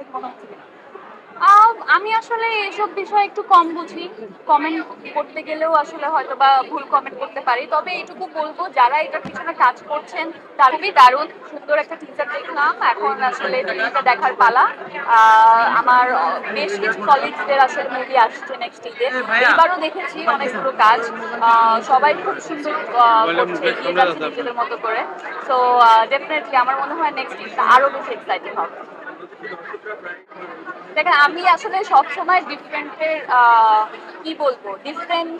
থেকে হচ্ছে কিনা? আমি আসলে এসব বিষয়ে একটু কম বুঝি। কমেন্ট করতে গেলেও আসলে হয়তো বা ভুল কমেন্ট করতে পারি। তবে এটুকু বলব যারা এটার পিছনে কাজ করছেন তার খুবই দারুণ সুন্দর একটা টিচার দেখলাম। এখন আসলে টিভিটা দেখার পালা। আমার বেশ কিছু কলিগসদের আসলে মুভি আসছে নেক্সট ঈদে। এবারও দেখেছি অনেকগুলো কাজ। আহ, সবাই খুব সুন্দর করছে এগিয়ে যাচ্ছে নিজেদের মতো করে। তো ডেফিনেটলি আমার মনে হয় নেক্সট ঈদটা আরও বেশি এক্সাইটিং হবে। দেখেন আমি আসলে সবসময় ডিফারেন্টের কি বলব? ডিফারেন্ট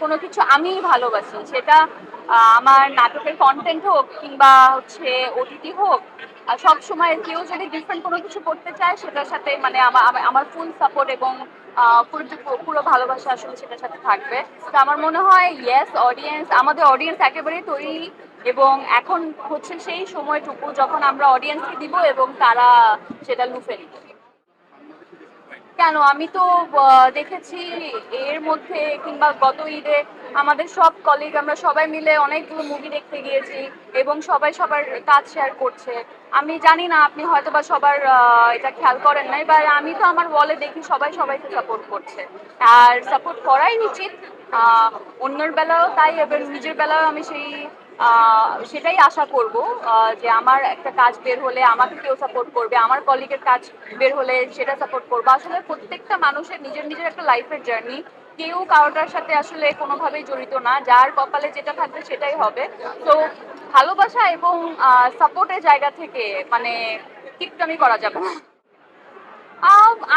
কোনো কিছু আমি ভালোবাসি। সেটা আমার নাটকের কন্টেন্ট হোক কিংবা হচ্ছে ওটিটি হোক সব সময় কেউ যদি ডিফারেন্ট কোনো কিছু করতে চায়, সেটার সাথে মানে আমার ফুল সাপোর্ট এবং পুরো ভালোবাসা আসলে সেটার সাথে থাকবে। তো আমার মনে হয় ইয়েস অডিয়েন্স আমাদের অডিয়েন্স একেবারেই তৈরি এবং এখন হচ্ছে সেই সময়টুকু যখন আমরা অডিয়েন্সকে দিব এবং তারা সেটা লুফে নিবে। কেন? আমি তো দেখেছি এর মধ্যে কিংবা গত ঈদে আমাদের সব কলিগ আমরা সবাই মিলে অনেকগুলো মুভি দেখতে গিয়েছি এবং সবাই সবার কাজ শেয়ার করছে। আমি জানি না আপনি হয়তো বা সবার এটা খেয়াল করেন নাই বা আমি তো আমার বলে দেখি সবাই সবাইকে সাপোর্ট করছে। আর সাপোর্ট করাই উচিত অন্যের বেলাও তাই, এবং নিজের বেলাও আমি সেই সেটাই আশা করব যে আমার একটা কাজ বের হলে আমাকে কেউ সাপোর্ট করবে, আমার কলিগের কাজ বের হলে সেটা সাপোর্ট করব। আসলে প্রত্যেকটা মানুষের নিজের নিজের একটা লাইফের জার্নি কেউ কারোটার সাথে আসলে কোনোভাবেই জড়িত না, যার কপালে যেটা থাকবে সেটাই হবে। তো ভালোবাসা এবং সাপোর্টের জায়গা থেকে মানে কিপটামি করা যাবে না।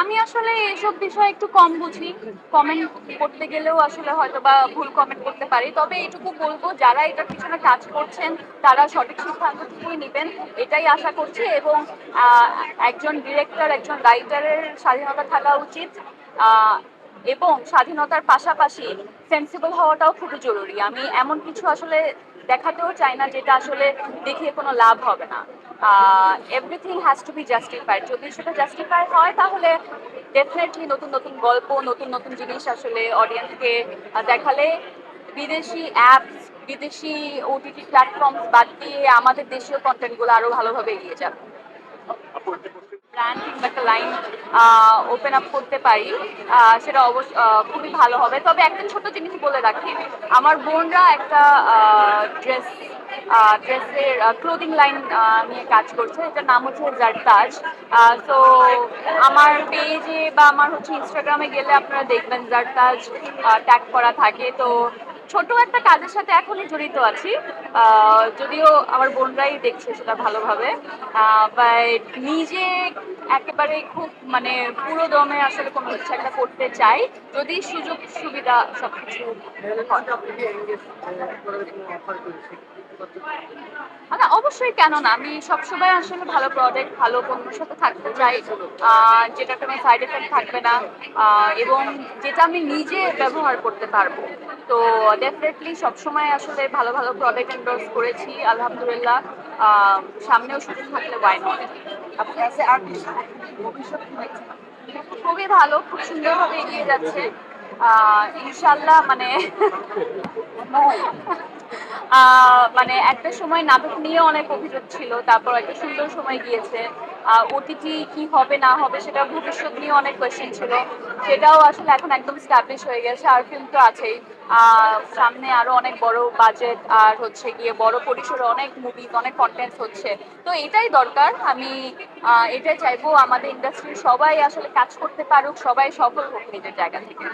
আমি আসলে এসব বিষয়ে একটু কম বুঝি। কমেন্ট করতে গেলেও আসলে হয়তো বা ভুল কমেন্ট করতে পারি। তবে এইটুকু বলব, যারা এটার পিছনে কাজ করছেন, তারা সঠিক সিদ্ধান্তটুকুই নেবেন, এটাই আশা করছি। এবং একজন ডিরেক্টর একজন রাইটারের স্বাধীনতা থাকা উচিত। এবং স্বাধীনতার পাশাপাশি সেন্সিবল হওয়াটাও খুবই জরুরি। আমি এমন কিছু আসলে দেখাতেও চাই না, যেটা আসলে দেখিয়ে কোনো লাভ হবে না। Everything has to be justified যদি সেটা জাস্টিফাই হয়, তাহলে ডেফিনেটলি নতুন নতুন গল্প, নতুন নতুন জিনিস আসলে অডিয়েন্সকে দেখালে বিদেশি অ্যাপস বিদেশি ওটিটি প্ল্যাটফর্মস বাদ দিয়ে আমাদের দেশীয় কন্টেন্টগুলো আরও ভালোভাবে এগিয়ে যাবে। ব্র্যান্ড কিংবা একটা লাইন ওপেন আপ করতে পারি সেটা অবশ্য খুবই ভালো হবে। তবে একটা ছোট জিনিস বলে রাখি, আমার বোনরা একটা ড্রেস ড্রেসের ক্লোদিং লাইন নিয়ে কাজ করছে। এটার নাম হচ্ছে জারতাজ তো আমার পেজে বা আমার হচ্ছে ইনস্টাগ্রামে গেলে আপনারা দেখবেন জারতাজ ট্যাগ করা থাকে। তো ছোট একটা কাজের সাথে এখনই জড়িত আছি। যদিও আমার বোনরাই দেখছে সেটা ভালোভাবে। বাট নিজে একেবারে খুব মানে পুরো দমে আসলে কোনো ইচ্ছা একটা করতে চাই। যদি সুযোগ সুবিধা সবকিছু মানে অবশ্যই কেন না? আমি সবসময় আসলে ভালো প্রোডাক্ট ভালো পণ্যের সাথে থাকতে চাই। যেটা কোনো সাইড এফেক্ট থাকবে না। এবং যেটা আমি নিজে ব্যবহার করতে পারব। তো ডেফিনেটলি সবসময় আসলে ভালো ভালো প্রোডাক্ট এন্ডোর্স করেছি, আলহামদুলিল্লাহ। সামনেও সুযোগ থাকলে ওয়াই নট? খুবই ভালো, খুব সুন্দরভাবে এগিয়ে যাচ্ছে। ইনশাল্লাহ মানে মানে একটা সময় নাটক নিয়ে অনেক অভিযোগ ছিল, তারপর একটা সুন্দর সময় গিয়েছে। ওটিটি কি হবে, না হবে, সেটা ভবিষ্যৎ নিয়ে অনেক কোয়েশ্চেন ছিল। সেটাও আসলে এখন একদম স্ট্যাবলিশ হয়ে গেছে, আর ফিল্ম তো আছেই। সামনে আরও অনেক বড় বাজেট আর হচ্ছে গিয়ে বড় পরিসরে অনেক মুভি অনেক কন্টেন্ট হচ্ছে। তো এটাই দরকার। আমি এটাই চাইব আমাদের ইন্ডাস্ট্রির সবাই আসলে কাজ করতে পারুক, সবাই সফল হোক নিজের জায়গা থেকে।